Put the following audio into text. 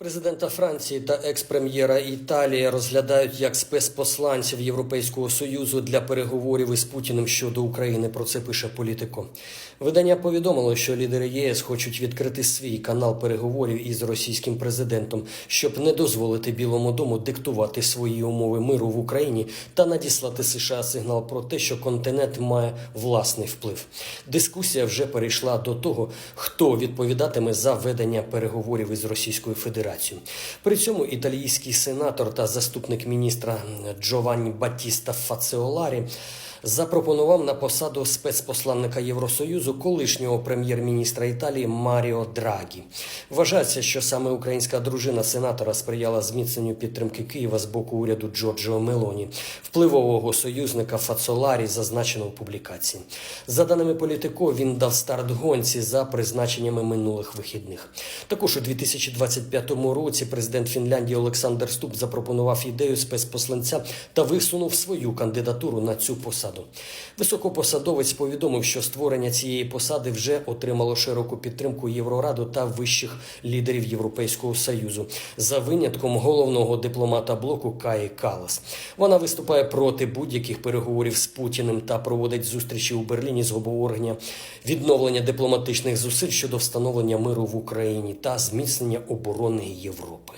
Президента Франції та екс-прем'єра Італії розглядають як спецпосланців Європейського союзу для переговорів із Путіним щодо України. Про це пише політико. Видання повідомило, що лідери ЄС хочуть відкрити свій канал переговорів із російським президентом, щоб не дозволити Білому дому диктувати свої умови миру в Україні та надіслати США сигнал про те, що континент має власний вплив. Дискусія вже перейшла до того, хто відповідатиме за ведення переговорів із Російською Федерацією. При цьому італійський сенатор та заступник міністра Джованні Батіста Фацеоларі запропонував на посаду спецпосланника Євросоюзу колишнього прем'єр-міністра Італії Маріо Драгі. Вважається, що саме українська дружина сенатора сприяла зміцненню підтримки Києва з боку уряду Джорджо Мелоні, впливового союзника Фацоларі, зазначено в публікації. За даними політико, він дав старт гонці за призначеннями минулих вихідних. Також у 2025 році президент Фінляндії Олександр Ступ запропонував ідею спецпосланця та висунув свою кандидатуру на цю посаду. Високопосадовець повідомив, що створення цієї посади вже отримало широку підтримку Єврораду та вищих лідерів Європейського союзу за винятком головного дипломата блоку Каї Калас. Вона виступає проти будь-яких переговорів з Путіним та проводить зустрічі у Берліні з обговорення відновлення дипломатичних зусиль щодо встановлення миру в Україні та зміцнення оборони Європи.